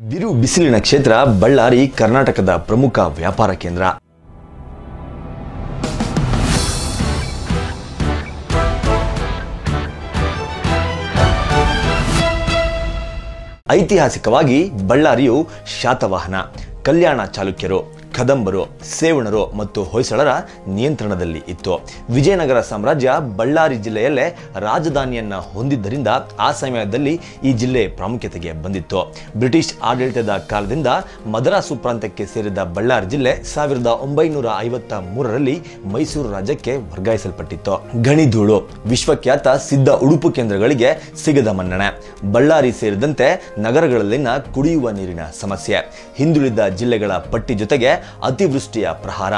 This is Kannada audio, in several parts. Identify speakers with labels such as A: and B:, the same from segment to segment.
A: ಬಿರು ಬಿಸಿಲಿನ ಕ್ಷೇತ್ರ ಬಳ್ಳಾರಿ ಕರ್ನಾಟಕದ ಪ್ರಮುಖ ವ್ಯಾಪಾರ ಕೇಂದ್ರ. ಐತಿಹಾಸಿಕವಾಗಿ ಬಳ್ಳಾರಿಯು ಶಾತವಾಹನ ಕಲ್ಯಾಣ ಚಾಲುಕ್ಯರು. ಕದಂಬರು, ಸೇವಣರು ಮತ್ತು ಹೊಯ್ಸಳರ ನಿಯಂತ್ರಣದಲ್ಲಿ ಇತ್ತು. ವಿಜಯನಗರ ಸಾಮ್ರಾಜ್ಯ ಬಳ್ಳಾರಿ ಜಿಲ್ಲೆಯಲ್ಲೇ ರಾಜಧಾನಿಯನ್ನ ಹೊಂದಿದ್ದರಿಂದ ಆ ಸಮಯದಲ್ಲಿ ಈ ಜಿಲ್ಲೆ ಪ್ರಾಮುಖ್ಯತೆಗೆ ಬಂದಿತ್ತು. ಬ್ರಿಟಿಷ್ ಆಡಳಿತದ ಕಾಲದಿಂದ ಮದ್ರಾಸು ಪ್ರಾಂತ್ಯಕ್ಕೆ ಸೇರಿದ ಬಳ್ಳಾರಿ ಜಿಲ್ಲೆ ಸಾವಿರದ ಒಂಬೈನೂರ ಐವತ್ತ ಮೂರರಲ್ಲಿ ಮೈಸೂರು ರಾಜ್ಯಕ್ಕೆ ವರ್ಗಾಯಿಸಲ್ಪಟ್ಟಿತ್ತು. ಗಣಿಧೂಳು, ವಿಶ್ವಖ್ಯಾತ ಸಿದ್ಧ ಉಡುಪು ಕೇಂದ್ರಗಳಿಗೆ ಸಿಗದ ಮನ್ನಣೆ. ಬಳ್ಳಾರಿ ಸೇರಿದಂತೆ ನಗರಗಳಲ್ಲಿನ ಕುಡಿಯುವ ನೀರಿನ ಸಮಸ್ಯೆ. ಹಿಂದುಳಿದ ಜಿಲ್ಲೆಗಳ ಪಟ್ಟಿ ಜೊತೆಗೆ ಅತಿವೃಷ್ಟಿಯ ಪ್ರಹಾರ.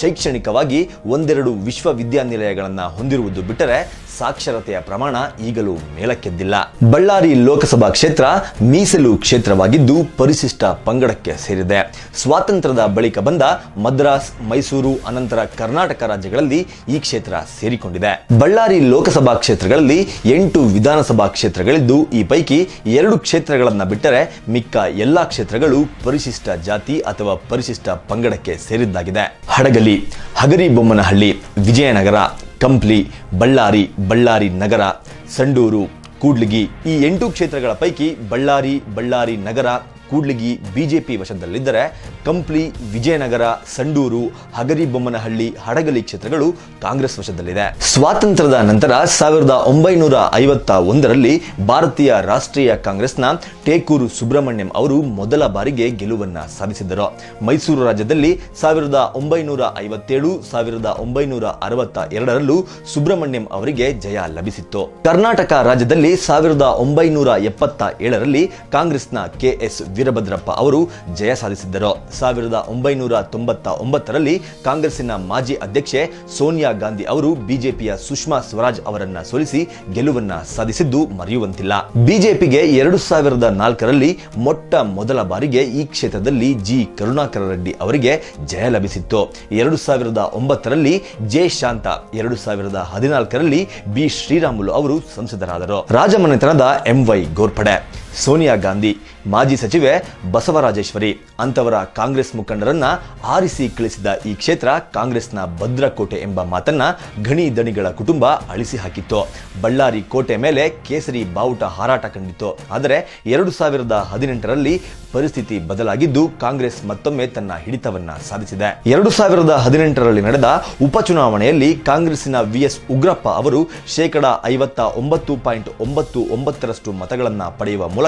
A: ಶೈಕ್ಷಣಿಕವಾಗಿ ಒಂದೆರಡು ವಿಶ್ವವಿದ್ಯಾನಿಲಯಗಳನ್ನು ಹೊಂದಿರುವುದು ಬಿಟ್ಟರೆ ಸಾಕ್ಷರತೆಯ ಪ್ರಮಾಣ ಈಗಲೂ ಮೇಲಕ್ಕೆದ್ದಿಲ್ಲ. ಬಳ್ಳಾರಿ ಲೋಕಸಭಾ ಕ್ಷೇತ್ರ ಮೀಸಲು ಕ್ಷೇತ್ರವಾಗಿದ್ದು ಪರಿಶಿಷ್ಟ ಪಂಗಡಕ್ಕೆ ಸೇರಿದೆ. ಸ್ವಾತಂತ್ರ್ಯದ ಬಳಿಕ ಬಂದ ಮದ್ರಾಸ್, ಮೈಸೂರು, ಅನಂತರ ಕರ್ನಾಟಕ ರಾಜ್ಯಗಳಲ್ಲಿ ಈ ಕ್ಷೇತ್ರ ಸೇರಿಕೊಂಡಿದೆ. ಬಳ್ಳಾರಿ ಲೋಕಸಭಾ ಕ್ಷೇತ್ರಗಳಲ್ಲಿ ಎಂಟು ವಿಧಾನಸಭಾ ಕ್ಷೇತ್ರಗಳಿದ್ದು ಈ ಪೈಕಿ ಎರಡು ಕ್ಷೇತ್ರಗಳನ್ನು ಬಿಟ್ಟರೆ ಮಿಕ್ಕ ಎಲ್ಲಾ ಕ್ಷೇತ್ರಗಳು ಪರಿಶಿಷ್ಟ ಜಾತಿ ಅಥವಾ ಪರಿಶಿಷ್ಟ ಪಂಗಡಕ್ಕೆ ಸೇರಿದ್ದಾಗಿದೆ. ಹಡಗಲಿ, ಹಗರಿಬೊಮ್ಮನಹಳ್ಳಿ, ವಿಜಯನಗರ, ಕಂಪ್ಲಿ, ಬಳ್ಳಾರಿ ಬಳ್ಳಾರಿ ನಗರ, ಸಂಡೂರು, ಕೂಡ್ಲಿಗಿ ಈ ಎಂಟು ಕ್ಷೇತ್ರಗಳ ಪೈಕಿ ಬಳ್ಳಾರಿ ಬಳ್ಳಾರಿ ನಗರ ಕೂಡ್ಲಿಗಿ ಬಿಜೆಪಿ ವಶದಲ್ಲಿದ್ದರೆ ಕಂಪ್ಲಿ, ವಿಜಯನಗರ, ಸಂಡೂರು ಹಗರಿಬೊಮ್ಮನಹಳ್ಳಿ ಹಡಗಲಿ ಕ್ಷೇತ್ರಗಳು ಕಾಂಗ್ರೆಸ್ ವಶದಲ್ಲಿದೆ. ಸ್ವಾತಂತ್ರ್ಯದ ನಂತರ ಸಾವಿರದ ಒಂಬೈನೂರ ಐವತ್ತ ಒಂದರಲ್ಲಿ ಭಾರತೀಯ ರಾಷ್ಟ್ರೀಯ ಕಾಂಗ್ರೆಸ್ನ ಟೇಕೂರು ಸುಬ್ರಹ್ಮಣ್ಯಂ ಅವರು ಮೊದಲ ಬಾರಿಗೆ ಗೆಲುವನ್ನ ಸಾಧಿಸಿದರು ಮೈಸೂರು ರಾಜ್ಯದಲ್ಲಿ ಸಾವಿರದ ಒಂಬೈನೂರ ಐವತ್ತೇಳು, ಸಾವಿರದ ಒಂಬೈನೂರ ಅರವತ್ತ ಎರಡರಲ್ಲೂ ಸುಬ್ರಹ್ಮಣ್ಯಂ ಅವರಿಗೆ ಜಯ ಲಭಿಸಿತ್ತು. ಕರ್ನಾಟಕ ರಾಜ್ಯದಲ್ಲಿ ಸಾವಿರದ ಒಂಬೈನೂರ ಎಪ್ಪತ್ತ ಏಳರಲ್ಲಿ ಕಾಂಗ್ರೆಸ್ನ ಕೆಎಸ್ ವೀರಭದ್ರಪ್ಪ ಅವರು ಜಯ ಸಾಧಿಸಿದ್ದರು. ಸಾವಿರದ ಒಂಬೈನೂರ ತೊಂಬತ್ತ ಒಂಬತ್ತರಲ್ಲಿ ಕಾಂಗ್ರೆಸ್ಸಿನ ಮಾಜಿ ಅಧ್ಯಕ್ಷೆ ಸೋನಿಯಾ ಗಾಂಧಿ ಅವರು ಬಿಜೆಪಿಯ ಸುಷ್ಮಾ ಸ್ವರಾಜ್ ಅವರನ್ನ ಸೋಲಿಸಿ ಗೆಲುವನ್ನ ಸಾಧಿಸಿದ್ದು ಮರೆಯುವಂತಿಲ್ಲ. ಬಿಜೆಪಿಗೆ ಎರಡು ಸಾವಿರದ ನಾಲ್ಕರಲ್ಲಿ ಮೊಟ್ಟ ಮೊದಲ ಬಾರಿಗೆ ಈ ಕ್ಷೇತ್ರದಲ್ಲಿ ಜಿ. ಕರುಣಾಕರ ರೆಡ್ಡಿ ಅವರಿಗೆ ಜಯ ಲಭಿಸಿತ್ತು. ಎರಡು ಸಾವಿರದ ಒಂಬತ್ತರಲ್ಲಿ ಜೆ. ಶಾಂತ, ಎರಡು ಸಾವಿರದ ಹದಿನಾಲ್ಕರಲ್ಲಿ ಬಿ. ಶ್ರೀರಾಮುಲು ಅವರು ಸಂಸದರಾದರು. ರಾಜಮನೆತನದ ಎಂವೈ ಗೋರ್ಪಡೆ. ಸೋನಿಯಾ ಗಾಂಧಿ, ಮಾಜಿ ಸಚಿವೆ ಬಸವರಾಜೇಶ್ವರಿ ಅಂತವರ ಕಾಂಗ್ರೆಸ್ ಮುಖಂಡರನ್ನ ಆರಿಸಿ ಕಳಿಸಿದ ಈ ಕ್ಷೇತ್ರ ಕಾಂಗ್ರೆಸ್ನ ಭದ್ರಕೋಟೆ ಎಂಬ ಮಾತನ್ನ ಗಣಿ ದಣಿಗಳ ಕುಟುಂಬ ಅಳಿಸಿ ಹಾಕಿತ್ತು. ಬಳ್ಳಾರಿ ಕೋಟೆ ಮೇಲೆ ಕೇಸರಿ ಬಾವುಟ ಹಾರಾಟ ಕಂಡಿತ್ತು. ಆದರೆ ಎರಡು ಸಾವಿರದ ಹದಿನೆಂಟರಲ್ಲಿ ಪರಿಸ್ಥಿತಿ ಬದಲಾಗಿದ್ದು ಕಾಂಗ್ರೆಸ್ ಮತ್ತೊಮ್ಮೆ ತನ್ನ ಹಿಡಿತವನ್ನ ಸಾಧಿಸಿದೆ. ಎರಡು ಸಾವಿರದ ಹದಿನೆಂಟರಲ್ಲಿ ನಡೆದ ಉಪಚುನಾವಣೆಯಲ್ಲಿ ಕಾಂಗ್ರೆಸ್ಸಿನ ವಿಎಸ್ ಉಗ್ರಪ್ಪ ಅವರು ಶೇಕಡ ಐವತ್ತ ಒಂಬತ್ತು ಪಾಯಿಂಟ್ ಒಂಬತ್ತು ಒಂಬತ್ತರಷ್ಟು ಮತಗಳನ್ನು ಪಡೆಯುವ ಮೂಲಕ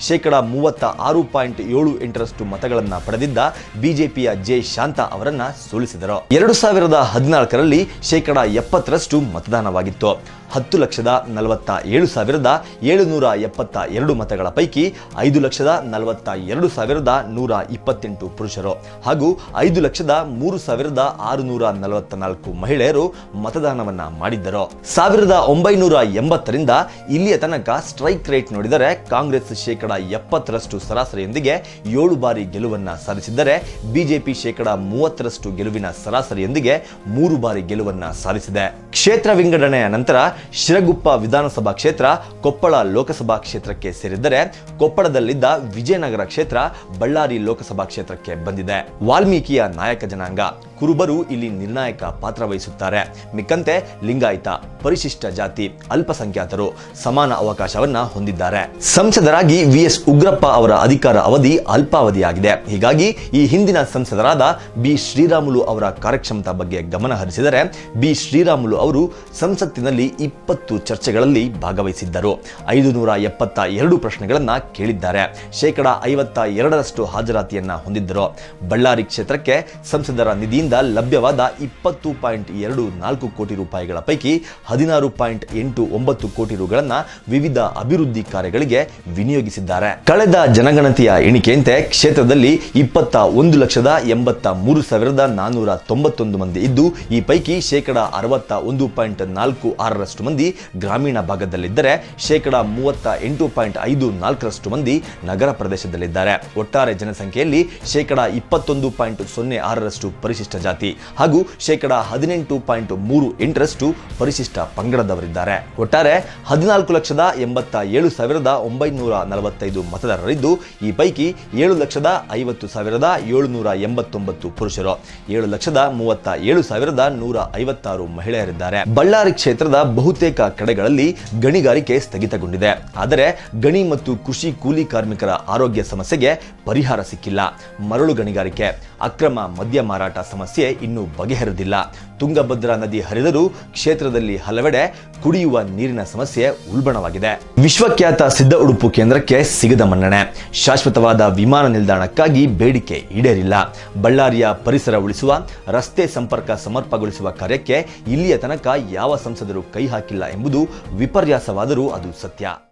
A: ಶೇಕಡ ಮೂವತ್ತ ಆರು ಪಾಯಿಂಟ್ ಏಳು ಎಂಟರಷ್ಟು ಮತಗಳನ್ನು ಪಡೆದಿದ್ದ ಬಿಜೆಪಿಯ ಜೆ ಶಾಂತ ಅವರನ್ನ ಸೋಲಿಸಿದರು. ಎರಡು ಸಾವಿರದ ಹದಿನಾಲ್ಕರಲ್ಲಿ ಶೇಕಡ ಎಪ್ಪತ್ತರಷ್ಟು ಮತದಾನವಾಗಿತ್ತು. ಹತ್ತು ಲಕ್ಷದ ನಲವತ್ತ ಏಳು ಸಾವಿರದ ಏಳುನೂರ ಎಪ್ಪತ್ತ ಎರಡು ಮತಗಳ ಪೈಕಿ ಐದು ಲಕ್ಷದ ನಲವತ್ತ ಎರಡು ಸಾವಿರದ ನೂರ ಇಪ್ಪತ್ತೆಂಟು ಪುರುಷರು. ಹಾಗೂ ಐದು ಲಕ್ಷದ ಮೂರು ಸಾವಿರದ ಆರುನೂರ ನಲವತ್ತ ನಾಲ್ಕು ಮಹಿಳೆಯರು ಮತದಾನವನ್ನ ಮಾಡಿದ್ದರು. ಸಾವಿರದ ಒಂಬೈನೂರ ಎಂಬತ್ತರಿಂದ ಇಲ್ಲಿಯ ತನಕ ಸ್ಟ್ರೈಕ್ ರೇಟ್ ನೋಡಿದರೆ ಕಾಂಗ್ರೆಸ್ ಶೇಕಡ ಎಪ್ಪತ್ತರಷ್ಟು ಸರಾಸರಿಯೊಂದಿಗೆ ಏಳು ಬಾರಿ ಗೆಲುವನ್ನ ಸಾಧಿಸಿದ್ದರೆ ಬಿಜೆಪಿ ಶೇಕಡ ಮೂವತ್ತರಷ್ಟು ಗೆಲುವಿನ ಸರಾಸರಿಯೊಂದಿಗೆ ಮೂರು ಬಾರಿ ಗೆಲುವನ್ನ ಸಾಧಿಸಿದೆ. ಕ್ಷೇತ್ರ ವಿಂಗಡಣೆಯ ನಂತರ ಶಿರಗುಪ್ಪ ವಿಧಾನಸಭಾ ಕ್ಷೇತ್ರ, ಕೊಪ್ಪಳ ಲೋಕಸಭಾ ಕ್ಷೇತ್ರಕ್ಕೆ ಸೇರಿದ್ದರೆ ಕೊಪ್ಪಳದಲ್ಲಿದ್ದ ವಿಜಯನಗರ ಕ್ಷೇತ್ರ ಬಳ್ಳಾರಿ ಲೋಕಸಭಾ ಕ್ಷೇತ್ರಕ್ಕೆ ಬಂದಿದೆ. ವಾಲ್ಮೀಕಿಯ ನಾಯಕ ಜನಾಂಗ. ಕುರುಬರು ಇಲ್ಲಿ ನಿರ್ಣಾಯಕ ಪಾತ್ರ ವಹಿಸುತ್ತಾರೆ. ಮಿಕ್ಕಂತೆ ಲಿಂಗಾಯತ, ಪರಿಶಿಷ್ಟ ಜಾತಿ, ಅಲ್ಪಸಂಖ್ಯಾತರು ಸಮಾನ ಅವಕಾಶವನ್ನ ಹೊಂದಿದ್ದಾರೆ. ಸಂಸದರಾಗಿ ವಿಎಸ್ ಉಗ್ರಪ್ಪ ಅವರ ಅಧಿಕಾರ ಅವಧಿ ಅಲ್ಪಾವಧಿಯಾಗಿದೆ. ಹೀಗಾಗಿ ಈ ಹಿಂದಿನ ಸಂಸದರಾದ ಬಿ ಶ್ರೀರಾಮುಲು ಅವರ ಕಾರ್ಯಕ್ಷಮತಾ ಬಗ್ಗೆ ಗಮನ ಹರಿಸಿದರೆ ಬಿ ಶ್ರೀರಾಮುಲು ಅವರು ಸಂಸತ್ತಿನಲ್ಲಿ ಇಪ್ಪತ್ತು ಚರ್ಚೆಗಳಲ್ಲಿ ಭಾಗವಹಿಸಿದ್ದರು. ಐದು ನೂರ ಎಪ್ಪತ್ತ ಎರಡು ಪ್ರಶ್ನೆಗಳನ್ನ ಕೇಳಿದ್ದಾರೆ. ಶೇಕಡ ಐವತ್ತ ಎರಡರಷ್ಟು ಹಾಜರಾತಿಯನ್ನ ಹೊಂದಿದ್ದರು. ಬಳ್ಳಾರಿ ಕ್ಷೇತ್ರಕ್ಕೆ ಸಂಸದರ ನಿಧಿಯಿಂದ ಲಭ್ಯವಾದ ಇಪ್ಪತ್ತು ಪಾಯಿಂಟ್ ಎರಡು ನಾಲ್ಕು ಕೋಟಿ ರೂಪಾಯಿಗಳ ಪೈಕಿ ಹದಿನಾರು ಪಾಯಿಂಟ್ ಎಂಟು ಒಂಬತ್ತು ಕೋಟಿ ರುಗಳನ್ನು ವಿವಿಧ ಅಭಿವೃದ್ಧಿ ಕಾರ್ಯಗಳಿಗೆ ವಿನಿಯೋಗಿಸಿದ್ದಾರೆ. ಕಳೆದ ಜನಗಣತಿಯ ಎಣಿಕೆಯಂತೆ ಕ್ಷೇತ್ರದಲ್ಲಿ ಇಪ್ಪತ್ತ ಒಂದು ಲಕ್ಷದ ಎಂಬತ್ತ ಮೂರು ಸಾವಿರದ ನಾನ್ನೂರ ತೊಂಬತ್ತೊಂದು ಮಂದಿ ಇದ್ದು, ಈ ಪೈಕಿ ಶೇಕಡ ಅರವತ್ತ ಒಂದು ಪಾಯಿಂಟ್ ನಾಲ್ಕು ಆರರಷ್ಟು ಮಂದಿ ಗ್ರಾಮೀಣ ಭಾಗದಲ್ಲಿದ್ದರೆ, ಶೇಕಡ ಮೂವತ್ತ ಎಂಟು ಪಾಯಿಂಟ್ ಐದು ನಾಲ್ಕರಷ್ಟು ಮಂದಿ ನಗರ ಪ್ರದೇಶದಲ್ಲಿದ್ದಾರೆ. ಒಟ್ಟಾರೆ ಜನಸಂಖ್ಯೆಯಲ್ಲಿ ಶೇಕಡ ಇಪ್ಪತ್ತೊಂದು ಪಾಯಿಂಟ್ ಸೊನ್ನೆ ಆರರಷ್ಟು ಪರಿಶಿಷ್ಟ ಜಾತಿ ಹಾಗೂ ಶೇಕಡ ಹದಿನೆಂಟು ಪಾಯಿಂಟ್ ಮೂರು ಎಂಟರಷ್ಟು ಪರಿಶಿಷ್ಟ ಪಂಗಡದವರಿದ್ದಾರೆ. ಒಟ್ಟಾರೆ ಹದಿನಾಲ್ಕು ಲಕ್ಷದ ಎಂಬತ್ತ ಏಳು ಸಾವಿರದ ಒಂಬೈನೂರ ನಲವತ್ತೈದು ಮತದಾರರಿದ್ದು, ಈ ಪೈಕಿ ಏಳು ಲಕ್ಷದ ಐವತ್ತು ಸಾವಿರದ ಏಳುನೂರ ಎಂಬತ್ತೊಂಬತ್ತು ಪುರುಷರು. ಏಳು ಲಕ್ಷದ ಮೂವತ್ತ ಏಳು ಸಾವಿರದ ನೂರ ಐವತ್ತಾರು ಮಹಿಳೆಯರಿದ್ದಾರೆ. ಬಳ್ಳಾರಿ ಕ್ಷೇತ್ರದ ಬಹುತೇಕ ಕಡೆಗಳಲ್ಲಿ ಗಣಿಗಾರಿಕೆ ಸ್ಥಗಿತಗೊಂಡಿದೆ. ಆದರೆ ಗಣಿ ಮತ್ತು ಕೃಷಿ ಕೂಲಿ ಕಾರ್ಮಿಕರ ಆರೋಗ್ಯ ಸಮಸ್ಯೆಗೆ ಪರಿಹಾರ ಸಿಕ್ಕಿಲ್ಲ. ಮರಳು ಗಣಿಗಾರಿಕೆ, ಅಕ್ರಮ ಮದ್ಯ ಮಾರಾಟ ಸಮಸ್ಯೆ ಇನ್ನೂ ಬಗೆಹರಿದಿಲ್ಲ. ತುಂಗಭದ್ರಾ ನದಿ ಹರಿದರೂ ಕ್ಷೇತ್ರದಲ್ಲಿ ಹಲವೆಡೆ ಕುಡಿಯುವ ನೀರಿನ ಸಮಸ್ಯೆ ಉಲ್ಬಣವಾಗಿದೆ. ವಿಶ್ವಖ್ಯಾತ ಸಿದ್ಧ ಉಡುಪು ಕೇಂದ್ರಕ್ಕೆ ಸಿಗದ ಮನ್ನಣೆ. ಶಾಶ್ವತವಾದ ವಿಮಾನ ನಿಲ್ದಾಣಕ್ಕಾಗಿ ಬೇಡಿಕೆ ಈಡೇರಿಲ್ಲ. ಬಳ್ಳಾರಿಯ ಪರಿಸರ ಉಳಿಸುವ, ರಸ್ತೆ ಸಂಪರ್ಕ ಸಮರ್ಪಗೊಳಿಸುವ ಕಾರ್ಯಕ್ಕೆ ಇಲ್ಲಿಯ ತನಕ ಯಾವ ಸಂಸದರು ಕೈ ಹಾಕಿಲ್ಲ ಎಂಬುದು ವಿಪರ್ಯಾಸವಾದರೂ ಅದು ಸತ್ಯ.